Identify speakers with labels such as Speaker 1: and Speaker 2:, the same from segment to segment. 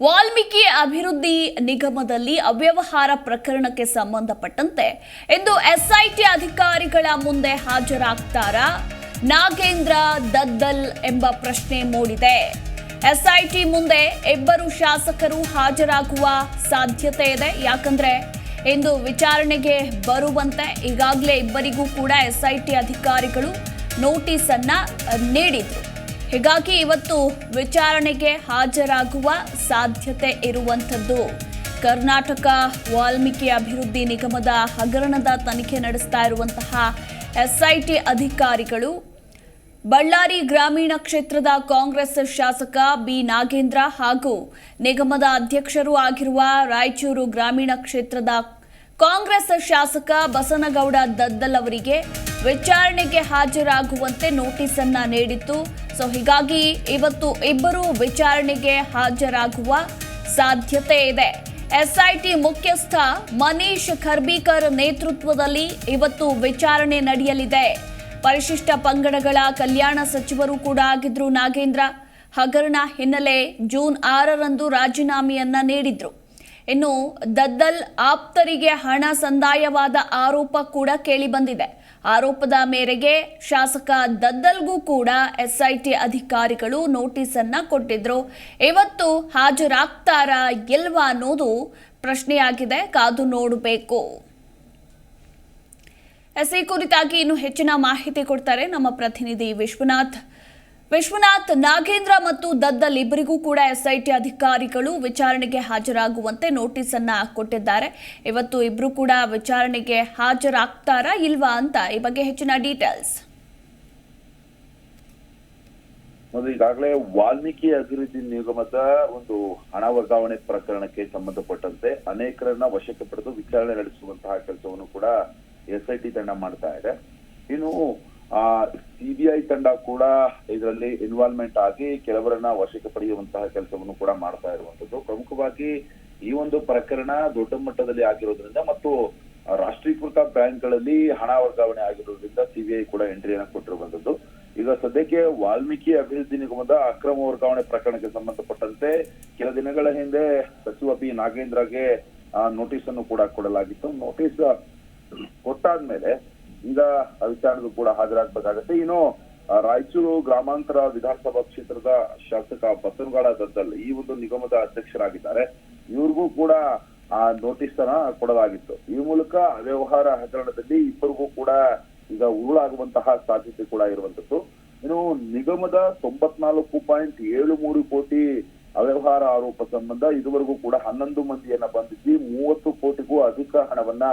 Speaker 1: ವಾಲ್ಮೀಕಿ ಅಭಿವೃದ್ಧಿ ನಿಗಮದಲ್ಲಿ ಅವ್ಯವಹಾರ ಪ್ರಕರಣಕ್ಕೆ ಸಂಬಂಧಪಟ್ಟಂತೆ ಇಂದು ಎಸ್ಐಟಿ ಅಧಿಕಾರಿಗಳ ಮುಂದೆ ಹಾಜರಾಗ್ತಾರಾ ನಾಗೇಂದ್ರ ದದ್ದಲ್ ಎಂಬ ಪ್ರಶ್ನೆ ಮೂಡಿದೆ. ಎಸ್ಐಟಿ ಮುಂದೆ ಇಬ್ಬರು ಶಾಸಕರು ಹಾಜರಾಗುವ ಸಾಧ್ಯತೆ ಇದೆ. ಯಾಕಂದ್ರೆ ಇಂದು ವಿಚಾರಣೆಗೆ ಬರುವಂತೆ ಈಗಾಗಲೇ ಇಬ್ಬರಿಗೂ ಕೂಡ ಎಸ್ಐಟಿ ಅಧಿಕಾರಿಗಳು ನೋಟಿಸ್ ಅನ್ನ ನೀಡಿದ್ರು. ಹೀಗಾಗಿ ಇವತ್ತು ವಿಚಾರಣೆಗೆ ಹಾಜರಾಗುವ ಸಾಧ್ಯತೆ ಇರುವಂಥದ್ದು. ಕರ್ನಾಟಕ ವಾಲ್ಮೀಕಿ ಅಭಿವೃದ್ಧಿ ನಿಗಮದ ಹಗರಣದ ತನಿಖೆ ನಡೆಸ್ತಾ ಇರುವಂತಹ ಎಸ್ಐಟಿ ಅಧಿಕಾರಿಗಳು. ಬಳ್ಳಾರಿ ಗ್ರಾಮೀಣ ಕ್ಷೇತ್ರದ ಕಾಂಗ್ರೆಸ್ ಶಾಸಕ ಬಿ ನಾಗೇಂದ್ರ ಹಾಗೂ ನಿಗಮದ ಅಧ್ಯಕ್ಷರೂ ಆಗಿರುವ ರಾಯಚೂರು ಗ್ರಾಮೀಣ ಕ್ಷೇತ್ರದ ಕಾಂಗ್ರೆಸ್ ಶಾಸಕ ಬಸನಗೌಡ ದದ್ದಲ್ ಅವರಿಗೆ ವಿಚಾರಣೆಗೆ ಹಾಜರಾಗುವಂತೆ ನೋಟಿಸ್ ಅನ್ನ ನೀಡಿತ್ತು. ಸೊ ಹೀಗಾಗಿ ಇವತ್ತು ಇಬ್ಬರು ವಿಚಾರಣೆಗೆ ಹಾಜರಾಗುವ ಸಾಧ್ಯತೆ ಇದೆ. ಎಸ್ಐಟಿ ಮುಖ್ಯಸ್ಥ ಮನೀಶ್ ಖರ್ಬೀಕರ್ ನೇತೃತ್ವದಲ್ಲಿ ಇವತ್ತು ವಿಚಾರಣೆ ನಡೆಯಲಿದೆ. ಪರಿಶಿಷ್ಟ ಪಂಗಡಗಳ ಕಲ್ಯಾಣ ಸಚಿವರು ಕೂಡ ಆಗಿದ್ರು ನಾಗೇಂದ್ರ. ಹಗರಣ ಹಿನ್ನೆಲೆ ಜೂನ್ ಆರರಂದು ರಾಜೀನಾಮೆಯನ್ನ ನೀಡಿದ್ರು. ಇನ್ನು ದದ್ದಲ್ ಆಪ್ತರಿಗೆ ಹಣ ಸಂದಾಯವಾದ ಆರೋಪ ಕೂಡ ಕೇಳಿಬಂದಿದೆ ಆರೋಪದ ಮೇರೆಗೆ ಶಾಸಕ ದದ್ದಲ್ಗೂ ಕೂಡ ಎಸ್ಐಟಿ ಅಧಿಕಾರಿಗಳು ನೋಟಿಸ್ ಅನ್ನ ಕೊಟ್ಟಿದ್ರು. ಇವತ್ತು ಹಾಜರಾಗ್ತಾರಾ ಇಲ್ವಾ ಅನ್ನೋದು ಪ್ರಶ್ನೆಯಾಗಿದೆ. ಕಾದು ನೋಡಬೇಕು. ಎಸ್ ಈ ಕುರಿತಾಗಿ ಇನ್ನು ಹೆಚ್ಚಿನ ಮಾಹಿತಿ ಕೊಡ್ತಾರೆ ನಮ್ಮ ಪ್ರತಿನಿಧಿ ವಿಶ್ವನಾಥ್. ವಿಶ್ವನಾಥ್, ನಾಗೇಂದ್ರ ಮತ್ತು ದದ್ದಲ್ ಇಬ್ಬರಿಗೂ ಕೂಡ ಎಸ್ಐಟಿ ಅಧಿಕಾರಿಗಳು ವಿಚಾರಣೆಗೆ ಹಾಜರಾಗುವಂತೆ ನೋಟಿಸ್ ಅನ್ನ ಕೊಟ್ಟಿದ್ದಾರೆ. ಇವತ್ತು ಇಬ್ರು ಕೂಡ ವಿಚಾರಣೆಗೆ ಹಾಜರಾಗ್ತಾರಾ ಇಲ್ವಾ ಅಂತ ಈ ಬಗ್ಗೆ ಹೆಚ್ಚಿನ ಡೀಟೇಲ್ಸ್.
Speaker 2: ಈಗಾಗಲೇ ವಾಲ್ಮೀಕಿ ಅಭಿವೃದ್ಧಿ ನಿಗಮದ ಒಂದು ಹಣ ವರ್ಗಾವಣೆ ಪ್ರಕರಣಕ್ಕೆ ಸಂಬಂಧಪಟ್ಟಂತೆ ಅನೇಕರನ್ನ ವಶಕ್ಕೆ ಪಡೆದು ವಿಚಾರಣೆ ನಡೆಸುವಂತಹ ಕೆಲಸವನ್ನು ಕೂಡ ಎಸ್ಐಟಿ ತಂಡ ಮಾಡ್ತಾ ಇದೆ. ಇನ್ನು ಆ ಸಿಬಿಐ ತಂಡ ಕೂಡ ಇದರಲ್ಲಿ ಇನ್ವಾಲ್ವ್ಮೆಂಟ್ ಆಗಿ ಕೆಲವರನ್ನ ವಶಕ್ಕೆ ಪಡೆಯುವಂತಹ ಕೆಲಸವನ್ನು ಕೂಡ ಮಾಡ್ತಾ ಇರುವಂತದ್ದು ಪ್ರಮುಖವಾಗಿ ಈ ಒಂದು ಪ್ರಕರಣ ದೊಡ್ಡ ಮಟ್ಟದಲ್ಲಿ ಆಗಿರೋದ್ರಿಂದ ಮತ್ತು ರಾಷ್ಟ್ರೀಕೃತ ಬ್ಯಾಂಕ್ಗಳಲ್ಲಿ ಹಣ ವರ್ಗಾವಣೆ ಆಗಿರೋದ್ರಿಂದ ಸಿಬಿಐ ಕೂಡ ಎಂಟ್ರಿಯನ್ನು ಕೊಟ್ಟಿರುವಂತದ್ದು ಈಗ ಸದ್ಯಕ್ಕೆ ವಾಲ್ಮೀಕಿ ಅಭಿವೃದ್ಧಿ ನಿಗಮದ ಅಕ್ರಮ ವರ್ಗಾವಣೆ ಪ್ರಕರಣಕ್ಕೆ ಸಂಬಂಧಪಟ್ಟಂತೆ ಕೆಲ ದಿನಗಳ ಹಿಂದೆ ಸಚಿವ ಪಿ ನಾಗೇಂದ್ರಗೆ ನೋಟಿಸ್ ಅನ್ನು ಕೂಡ ಕೊಡಲಾಗಿತ್ತು. ನೋಟಿಸ್ ಕೊಟ್ಟಾದ್ಮೇಲೆ ಈಗ ವಿಚಾರದೂ ಕೂಡ ಹಾಜರಾಗಬೇಕಾಗತ್ತೆ. ಇನ್ನು ರಾಯಚೂರು ಗ್ರಾಮಾಂತರ ವಿಧಾನಸಭಾ ಕ್ಷೇತ್ರದ ಶಾಸಕ ಬಸವನಗೌಡ ದದ್ದಲ್ ಈ ಒಂದು ನಿಗಮದ ಅಧ್ಯಕ್ಷರಾಗಿದ್ದಾರೆ. ಇವ್ರಿಗೂ ಕೂಡ, ಆ ನೋಟಿಸ್ ಅನ್ನ ಕೊಡಲಾಗಿತ್ತು. ಈ ಮೂಲಕ ಅವ್ಯವಹಾರ ಹಗರಣದಲ್ಲಿ ಇಬ್ಬರಿಗೂ ಕೂಡ ಈಗ ಉರುಳಾಗುವಂತಹ ಸಾಧ್ಯತೆ ಕೂಡ ಇರುವಂತದ್ದು ಇನ್ನು, ನಿಗಮದ ತೊಂಬತ್ನಾಲ್ಕು ಪಾಯಿಂಟ್ ಏಳು ಮೂರು ಕೋಟಿ ಅವ್ಯವಹಾರ ಆರೋಪ ಸಂಬಂಧ ಇದುವರೆಗೂ ಕೂಡ ಹನ್ನೊಂದು ಮಂದಿಯನ್ನ ಬಂಧಿಸಿ ಮೂವತ್ತು ಕೋಟಿಗೂ ಅಧಿಕ ಹಣವನ್ನ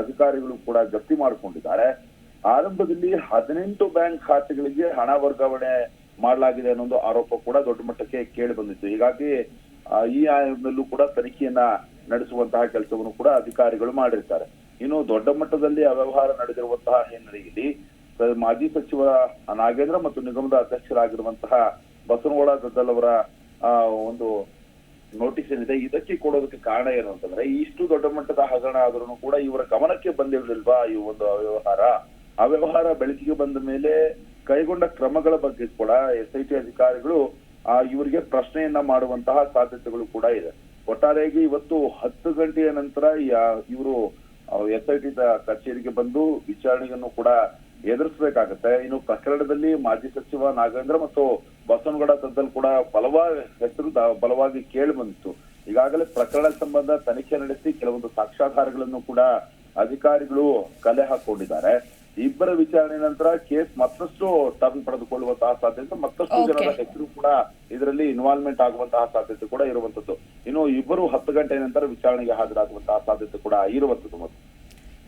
Speaker 2: ಅಧಿಕಾರಿಗಳು ಕೂಡ ಜಪ್ತಿ ಮಾಡಿಕೊಂಡಿದ್ದಾರೆ. ಆರಂಭದಲ್ಲಿ ಹದಿನೆಂಟು ಬ್ಯಾಂಕ್ ಖಾತೆಗಳಿಗೆ ಹಣ ವರ್ಗಾವಣೆ ಮಾಡಲಾಗಿದೆ ಅನ್ನೋ ಒಂದು ಆರೋಪ ಕೂಡ ದೊಡ್ಡ ಮಟ್ಟಕ್ಕೆ ಕೇಳಿ ಬಂದಿತ್ತು. ಹೀಗಾಗಿ ಈ ಆಯೋಗದಲ್ಲೂ ಕೂಡ ತನಿಖೆಯನ್ನ ನಡೆಸುವಂತಹ ಕೆಲಸವನ್ನು ಕೂಡ ಅಧಿಕಾರಿಗಳು ಮಾಡಿರ್ತಾರೆ. ಇನ್ನು ದೊಡ್ಡ ಮಟ್ಟದಲ್ಲಿ ಅವ್ಯವಹಾರ ನಡೆದಿರುವಂತಹ ಹಿನ್ನೆಲೆಯಲ್ಲಿ ಮಾಜಿ ಸಚಿವ ನಾಗೇಂದ್ರ ಮತ್ತು ನಿಗಮದ ಅಧ್ಯಕ್ಷರಾಗಿರುವಂತಹ ಬಸವನಗೌಡ ದದ್ದಲ್ ಅವರ ಒಂದು ನೋಟಿಸ್ ಏನಿದೆ, ಇದಕ್ಕೆ ಕೊಡೋದಕ್ಕೆ ಕಾರಣ ಏನು ಅಂತಂದ್ರೆ, ಇಷ್ಟು ದೊಡ್ಡ ಮಟ್ಟದ ಹಗರಣ ಆದ್ರೂ ಕೂಡ ಇವರ ಗಮನಕ್ಕೆ ಬಂದಿರಲಿಲ್ವಾ ಈ ಒಂದು ಅವ್ಯವಹಾರ? ಅವ್ಯವಹಾರ ಬೆಳಕಿಗೆ ಬಂದ ಮೇಲೆ ಕೈಗೊಂಡ ಕ್ರಮಗಳ ಬಗ್ಗೆ ಕೂಡ ಎಸ್ ಐ ಟಿ ಅಧಿಕಾರಿಗಳು, ಆ ಇವರಿಗೆ ಪ್ರಶ್ನೆಯನ್ನ ಮಾಡುವಂತಹ ಸಾಧ್ಯತೆಗಳು ಕೂಡ ಇದೆ. ಒಟ್ಟಾರೆಯಾಗಿ ಇವತ್ತು ಹತ್ತು ಗಂಟೆಯ ನಂತರ ಇವರು ಎಸ್ ಐ ಟಿ ಕಚೇರಿಗೆ ಬಂದು ವಿಚಾರಣೆಯನ್ನು ಕೂಡ ಎದುರಿಸಬೇಕಾಗತ್ತೆ. ಇನ್ನು ಪ್ರಕರಣದಲ್ಲಿ ಮಾಜಿ ಸಚಿವ ನಾಗೇಂದ್ರ ಮತ್ತು ಬಸವನಗೌಡ ತದ್ದಲ್ಲಿ ಕೂಡ ಬಲವಾದ ಹೆಸರು ಬಲವಾಗಿ ಕೇಳಿ ಬಂದಿತ್ತು. ಈಗಾಗಲೇ ಪ್ರಕರಣ ಸಂಬಂಧ ತನಿಖೆ ನಡೆಸಿ ಕೆಲವೊಂದು ಸಾಕ್ಷ್ಯಾಧಾರಗಳನ್ನು ಕೂಡ ಅಧಿಕಾರಿಗಳು ಕಲೆ ಹಾಕೊಂಡಿದ್ದಾರೆ. ಇಬ್ಬರ ವಿಚಾರಣೆ ನಂತರ ಕೇಸ್ ಮತ್ತಷ್ಟು ಟರ್ನ್ ಪಡೆದುಕೊಳ್ಳುವಂತಹ ಸಾಧ್ಯತೆ ಮತ್ತಷ್ಟು ಜನರ ಹೆಸರು ಕೂಡ ಇದರಲ್ಲಿ ಇನ್ವಾಲ್ವ್ಮೆಂಟ್ ಆಗುವಂತಹ ಸಾಧ್ಯತೆ ಕೂಡ ಇರುವಂತದ್ದು ಇನ್ನು ಇಬ್ಬರು ಹತ್ತು ಗಂಟೆ ನಂತರ ವಿಚಾರಣೆಗೆ ಹಾಜರಾಗುವಂತಹ ಸಾಧ್ಯತೆ ಕೂಡ ಇರುವಂತದ್ದು ಮತ್ತು